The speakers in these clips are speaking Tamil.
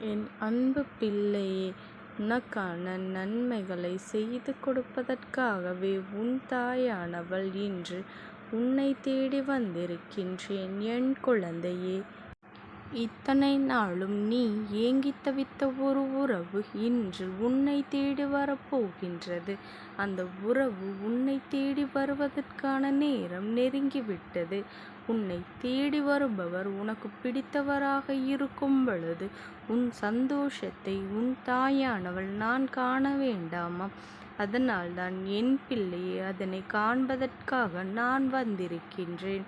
என் அன்பு பிள்ளையே உனக்கான நன்மைகளை செய்து கொடுப்பதற்காகவே உன் தாயானவள் இன்று உன்னை தேடி வந்திருக்கின்றேன் என் குழந்தையே. இத்தனை நாளும் நீ ஏங்கித் தவித்த ஒரு உறவு இன்று உன்னை தேடி வரப்போகின்றது. அந்த உறவு உன்னை தேடி வருவதற்கான நேரம் நெருங்கிவிட்டது. உன்னை தேடி வருபவர் உனக்கு பிடித்தவராக இருக்கும் பொழுது உன் சந்தோஷத்தை உன் தாயானவள் நான் காண வேண்டாமா? அதனால்தான் என் பிள்ளையே அதனை காண்பதற்காக நான் வந்திருக்கின்றேன்.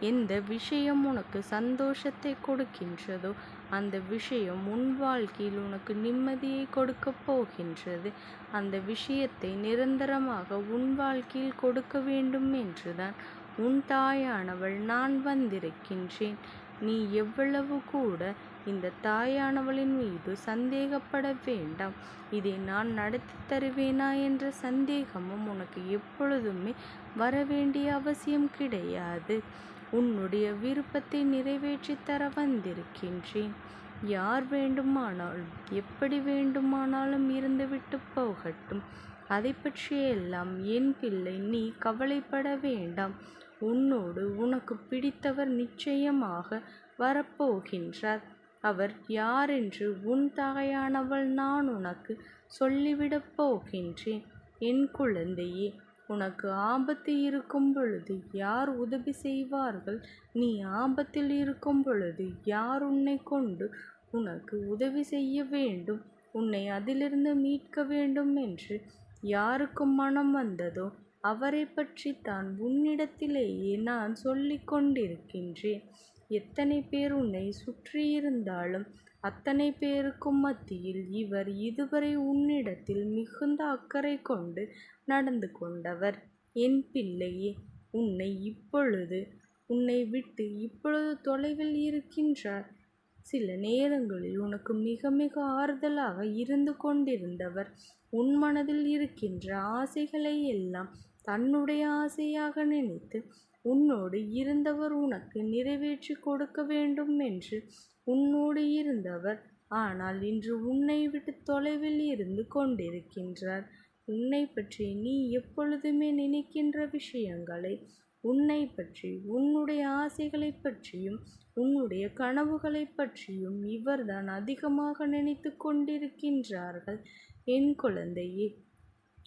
எந்த விஷயம் உனக்கு சந்தோஷத்தை கொடுக்கின்றதோ அந்த விஷயம் உன் வாழ்க்கையில் உனக்கு நிம்மதியை கொடுக்கப் போகின்றது. அந்த விஷயத்தை நிரந்தரமாக உன் வாழ்க்கையில் கொடுக்க வேண்டும் என்றுதான் உன் தாயானவள் நான் வந்திருக்கின்றேன். நீ எவ்வளவு கூட இந்த தாயானவளின் மீது சந்தேகப்பட வேண்டாம். இதை நான் நடத்தி தருவேனா என்ற சந்தேகமும் உனக்கு எப்பொழுதுமே வரவேண்டிய அவசியம் கிடையாது. உன்னுடைய விருப்பத்தை நிறைவேற்றித் தர வந்திருக்கின்றேன். யார் வேண்டுமானாலும் எப்படி வேண்டுமானாலும் இருந்துவிட்டு போகட்டும். அதை பற்றியெல்லாம் என் பிள்ளை நீ கவலைப்பட வேண்டாம். உன்னோடு உனக்கு பிடித்தவர் நிச்சயமாக வரப்போகின்றார். அவர் யாரென்று உன் தாயானவள் நான் உனக்கு சொல்லிவிடப் போகின்றேன். என் குழந்தையே உனக்கு ஆபத்து இருக்கும் பொழுது யார் உதவி செய்வார்கள்? நீ ஆபத்தில் இருக்கும் பொழுது யார் உன்னை கொண்டு உனக்கு உதவி செய்ய வேண்டும்? உன்னை அதிலிருந்து மீட்க வேண்டும் என்று யாருக்கு மனம் வந்ததோ அவரை பற்றித்தான் உன்னிடத்திலேயே நான் சொல்லிக் கொண்டிருக்கின்றேன். எத்தனை பேர் உன்னை சுற்றியிருந்தாலும் அத்தனை பேருக்கும் மத்தியில் இவர் இதுவரை உன்னிடத்தில் மிகுந்த அக்கறை கொண்டு நடந்து கொண்டவர். என் பிள்ளையே உன்னை இப்பொழுது உன்னை விட்டு இப்பொழுது தொலைவில் இருக்கின்றார். சில நேரங்களில் உனக்கு மிக மிக ஆறுதலாக இருந்து கொண்டிருந்தவர் உன் மனதில் இருக்கின்ற ஆசைகளை எல்லாம் தன்னுடைய ஆசையாக நினைத்து உன்னோடு இருந்தவர் உனக்கு நிறைவேற்றிக் கொடுக்க வேண்டும் என்று உன்னோடு இருந்தவர் ஆனால் இன்று உன்னை விட்டு தொலைவில் இருந்து கொண்டிருக்கின்றார். உன்னை பற்றி நீ எப்பொழுதுமே நினைக்கின்ற விஷயங்களை உன்னை பற்றி உன்னுடைய ஆசைகளைப் பற்றியும் உன்னுடைய கனவுகளைப் பற்றியும் இவர்தான் அதிகமாக நினைத்துக் கொண்டிருக்கின்றார்கள் என் குழந்தையே.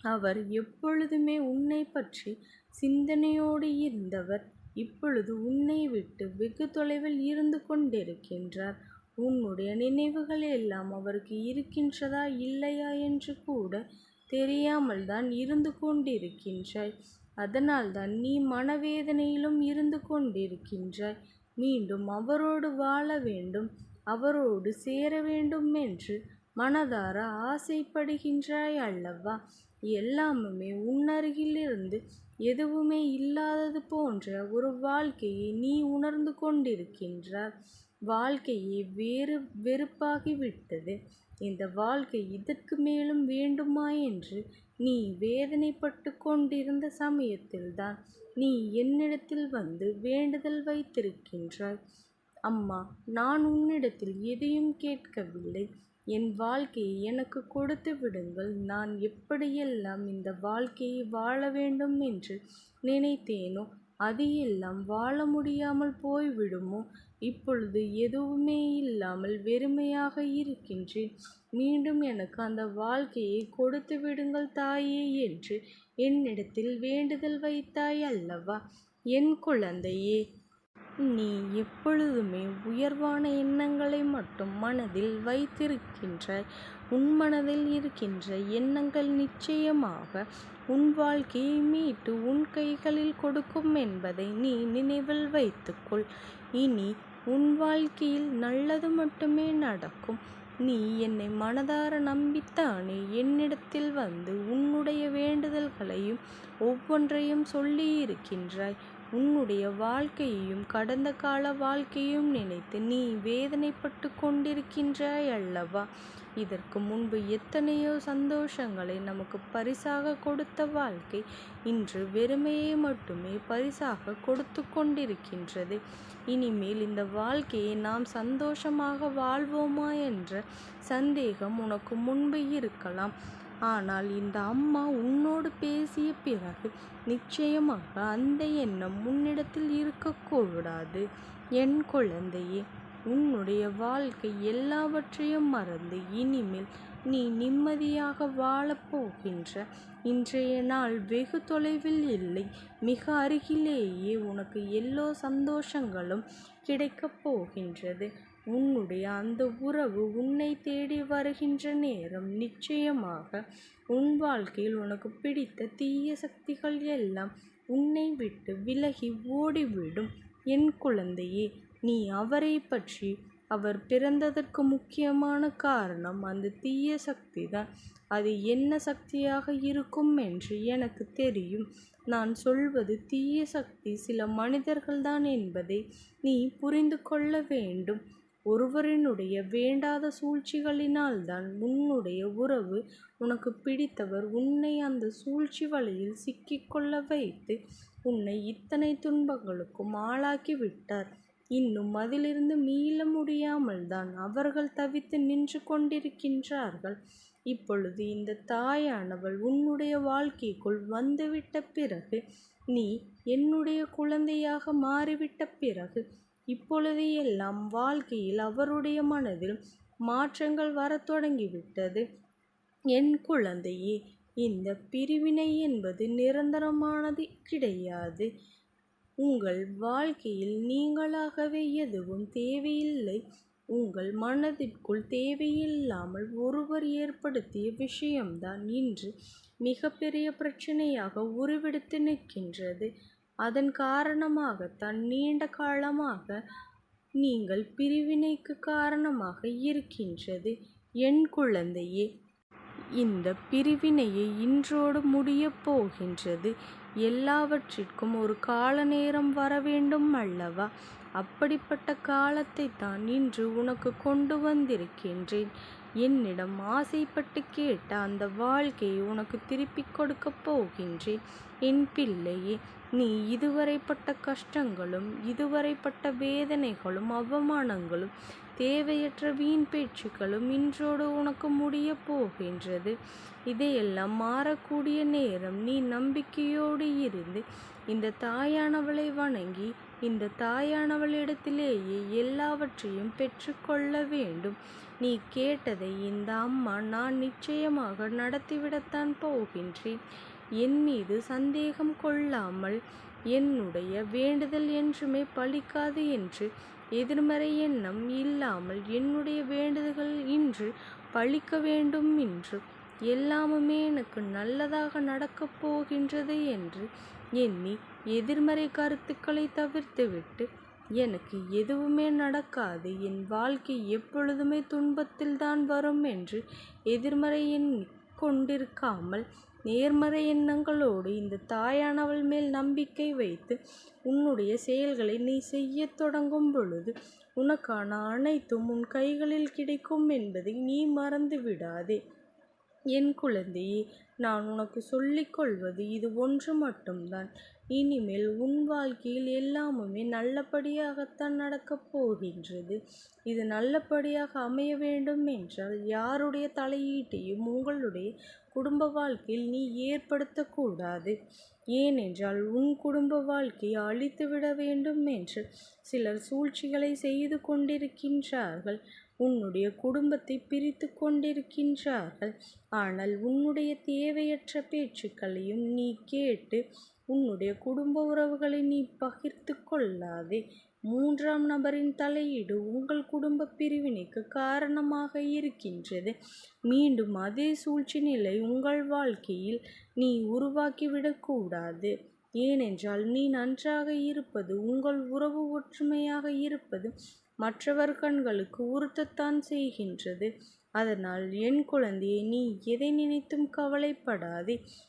அவர் எப்பொழுதுமே உன்னைப் பற்றி சிந்தனையோடு இருந்தவர் இப்பொழுது உன்னை விட்டு வெகு தொலைவில் இருந்து கொண்டிருக்கின்றார். உன்னுடைய நினைவுகள் எல்லாம் அவருக்கு இருக்கின்றதா இல்லையா என்று கூடத் தெரியாமல்தான் இருந்து கொண்டிருக்கின்றாய். அதனால்தான் நீ மனவேதனையிலும் இருந்து கொண்டிருக்கின்றாய். மீண்டும் அவரோடு வாழ வேண்டும் அவரோடு சேர வேண்டும் என்று மனதார ஆசைப்படுகின்றாய் அல்லவா? எல்லாமுமே உன்னருகிலிருந்து எதுவுமே இல்லாதது போன்ற ஒரு வாழ்க்கையை நீ உணர்ந்து கொண்டிருக்கின்றாய். வாழ்க்கையே வேறு வெறுப்பாகிவிட்டது. இந்த வாழ்க்கை இதற்கு மேலும் வேண்டுமா என்று நீ வேதனைப்பட்டு கொண்டிருந்த சமயத்தில்தான் நீ என்னிடத்தில் வந்து வேண்டுதல் வைத்திருக்கின்றாய். அம்மா நான் உன்னிடத்தில் எதையும் கேட்கவில்லை. என் வாழ்க்கையை எனக்கு கொடுத்து விடுங்கள். நான் எப்படியெல்லாம் இந்த வாழ்க்கையை வாழ வேண்டும் என்று நினைத்தேனோ அது எல்லாம் வாழ முடியாமல் போய்விடுமோ? இப்பொழுது எதுவுமே இல்லாமல் வெறுமையாக இருக்கின்றேன். மீண்டும் எனக்கு அந்த வாழ்க்கையை கொடுத்து விடுங்கள் தாயே என்று என்னிடத்தில் வேண்டுதல் வைத்தாய் அல்லவா? என் குழந்தையே. நீ எப்பொழுதுமே உயர்வான எண்ணங்களை மட்டும் மனதில் வைத்திருக்கின்றாய். உன் மனதில் இருக்கின்ற எண்ணங்கள் நிச்சயமாக உன் வாழ்க்கையை மீட்டு உன் கைகளில் கொடுக்கும் என்பதை நீ நினைவில் வைத்துக்கொள் இனி உன் வாழ்க்கையில் நல்லது மட்டுமே நடக்கும். நீ என்னை மனதார நம்பித்தானே என்னிடத்தில் வந்து உன்னுடைய வேண்டுதல்களையும் ஒவ்வொன்றையும் சொல்லியிருக்கின்றாய். உன்னுடைய வாழ்க்கையையும் கடந்த கால வாழ்க்கையையும் நினைத்து நீ வேதனைப்பட்டு கொண்டிருக்கின்றாய் அல்லவா? இதற்கு முன்பு எத்தனையோ சந்தோஷங்களை நமக்கு பரிசாக கொடுத்த வாழ்க்கை இன்று வெறுமையை மட்டுமே பரிசாக கொடுத்து கொண்டிருக்கின்றது. இனிமேல் இந்த வாழ்க்கையை நாம் சந்தோஷமாக வாழ்வோமா என்ற சந்தேகம் உனக்கு முன்பு இருக்கலாம். ஆனால் இந்த அம்மா உன்னோடு பேசிய பிறகு நிச்சயமாக அந்த எண்ணம் உன்னிடத்தில் இருக்கக்கூடாது என் குழந்தையே உன்னுடைய வாழ்க்கை எல்லாவற்றையும் மறந்து இனிமேல் நீ நிம்மதியாக வாழப்போகின்ற இன்றைய நாள் வெகு தொலைவில் இல்லை. மிக அருகிலேயே உனக்கு எல்லோ சந்தோஷங்களும் கிடைக்கப் போகின்றது. உன்னுடைய அந்த உறவு உன்னை தேடி வருகின்ற நேரம் நிச்சயமாக உன் வாழ்க்கையில் உனக்கு பிடித்த தீய சக்திகள் எல்லாம் உன்னை விட்டு விலகி ஓடிவிடும். என் குழந்தையே நீ அவரை பற்றி அவர் பிறந்ததற்கு முக்கியமான காரணம் அந்த தீய சக்தி தான். அது என்ன சக்தியாக இருக்கும் என்று எனக்கு தெரியும். நான் சொல்வது தீய சக்தி சில மனிதர்கள்தான் என்பதை நீ புரிந்து கொள்ள வேண்டும். ஒருவரினுடைய வேண்டாத சூழ்ச்சிகளினால்தான் உன்னுடைய உறவு உனக்கு பிடித்தவர் உன்னை அந்த சூழ்ச்சி வலையில் சிக்கிக்கொள்ள வைத்து உன்னை இத்தனை துன்பங்களுக்கும் ஆளாக்கி விட்டார். இன்னும் அதிலிருந்து மீள முடியாமல் தான் அவர்கள் தவித்து நின்று கொண்டிருக்கின்றார்கள். இப்பொழுது இந்த தாயானவள் உன்னுடைய வாழ்க்கைக்குள் வந்துவிட்ட பிறகு நீ என்னுடைய குழந்தையாக மாறிவிட்ட பிறகு இப்பொழுது எல்லாம் வாழ்க்கையில் அவருடைய மனதில் மாற்றங்கள் வரத் தொடங்கிவிட்டது. என் குழந்தையே இந்த பிரிவினை என்பது நிரந்தரமானது கிடையாது. உங்கள் வாழ்க்கையில் நீங்களாகவே எதுவும் தேவையில்லை. உங்கள் மனதிற்குள் தேவையில்லாமல் ஒருவர் ஏற்படுத்திய விஷயம்தான் இன்று மிகப்பெரிய பிரச்சனையாக உருவெடுத்து நிற்கின்றது. அதன் காரணமாக தான் நீண்ட காலமாக நீங்கள் பிரிவினைக்கு காரணமாக இருக்கின்றது. என் குழந்தையே இந்த பிரிவினையை இன்றோடு முடியப் போகின்றது. எல்லாவற்றிற்கும் ஒரு கால நேரம் வர வேண்டும் அல்லவா? அப்படிப்பட்ட காலத்தை தான் இன்று உனக்கு கொண்டு வந்திருக்கின்றேன். என்னிடம் ஆசைப்பட்டு கேட்ட அந்த வாழ்க்கையை உனக்கு திருப்பிக் கொடுக்கப் போகின்றேன். என் பிள்ளையே நீ இதுவரைப்பட்ட கஷ்டங்களும் இதுவரைப்பட்ட வேதனைகளும் அவமானங்களும் தேவையற்ற வீண் பேச்சுக்களும் இன்றோடு உனக்கு முடிய போகின்றது. இதையெல்லாம் மாறக்கூடிய நேரம் நீ நம்பிக்கையோடு இருந்து இந்த தாயானவளை வணங்கி இந்த தாயானவளிடத்திலேயே எல்லாவற்றையும் பெற்றுக்கொள்ள வேண்டும். நீ கேட்டதை இந்த அம்மா நான் நிச்சயமாக நடத்திவிடத்தான் போகின்றேன். என் மீது சந்தேகம் கொள்ளாமல் என்னுடைய வேண்டுதல் என்றுமே பலிக்காது என்று எதிர்மறை எண்ணம் இல்லாமல் என்னுடைய வேண்டுதல்கள் இன்று பழிக்க வேண்டும் என்று எல்லாமுமே எனக்கு நல்லதாக நடக்கப் போகின்றது என்று எண்ணி எதிர்மறை கருத்துக்களை தவிர்த்துவிட்டு எனக்கு எதுவுமே நடக்காது என் வாழ்க்கை எப்பொழுதுமே துன்பத்தில்தான் வரும் என்று எதிர்மறை எண்ணி கொண்டிருக்காமல் நேர்மறை எண்ணங்களோடு இந்த தாயானவள் மேல் நம்பிக்கை வைத்து உன்னுடைய செயல்களை நீ செய்யத் தொடங்கும் பொழுது உனக்கான அனைத்தும் உன் கைகளில் கிடைக்கும் என்பதை நீ மறந்து விடாதே. என் குழந்தையே நான் உனக்கு சொல்லிக்கொள்வது இது ஒன்று மட்டும்தான். இனிமேல் உன் வாழ்க்கையில் எல்லாமுமே நல்லபடியாகத்தான் நடக்கப் போகின்றது. இது நல்லபடியாக அமைய வேண்டும் என்றால் யாருடைய தலையீட்டையும் உங்களுடைய குடும்ப வாழ்க்கையில் நீ ஏற்படுத்தக்கூடாது ஏனென்றால் உன் குடும்ப வாழ்க்கையை அழித்துவிட வேண்டும் என்று சிலர் சூழ்ச்சிகளை செய்து கொண்டிருக்கின்றார்கள். உன்னுடைய குடும்பத்தை பிரித்து கொண்டிருக்கின்றார்கள். ஆனால் உன்னுடைய தேவையற்ற பேச்சுக்களையும் நீ கேட்டு உன்னுடைய குடும்ப உறவுகளை நீ பகிர்ந்து கொள்ளாதே. மூன்றாம் நபரின் தலையீடு உங்கள் குடும்ப பிரிவினைக்கு காரணமாக இருக்கின்றது. மீண்டும் அதே சூழ்ச்சி நிலை உங்கள் வாழ்க்கையில் நீ உருவாக்கிவிடக்கூடாது ஏனென்றால் நீ நன்றாக இருப்பது உங்கள் உறவு ஒற்றுமையாக இருப்பது மற்றவர் கண்களுக்கு உறுத்தத்தான் செய்கின்றது. அதனால் என் குழந்தையை நீ எதை நினைத்தும் கவலைப்படாதே.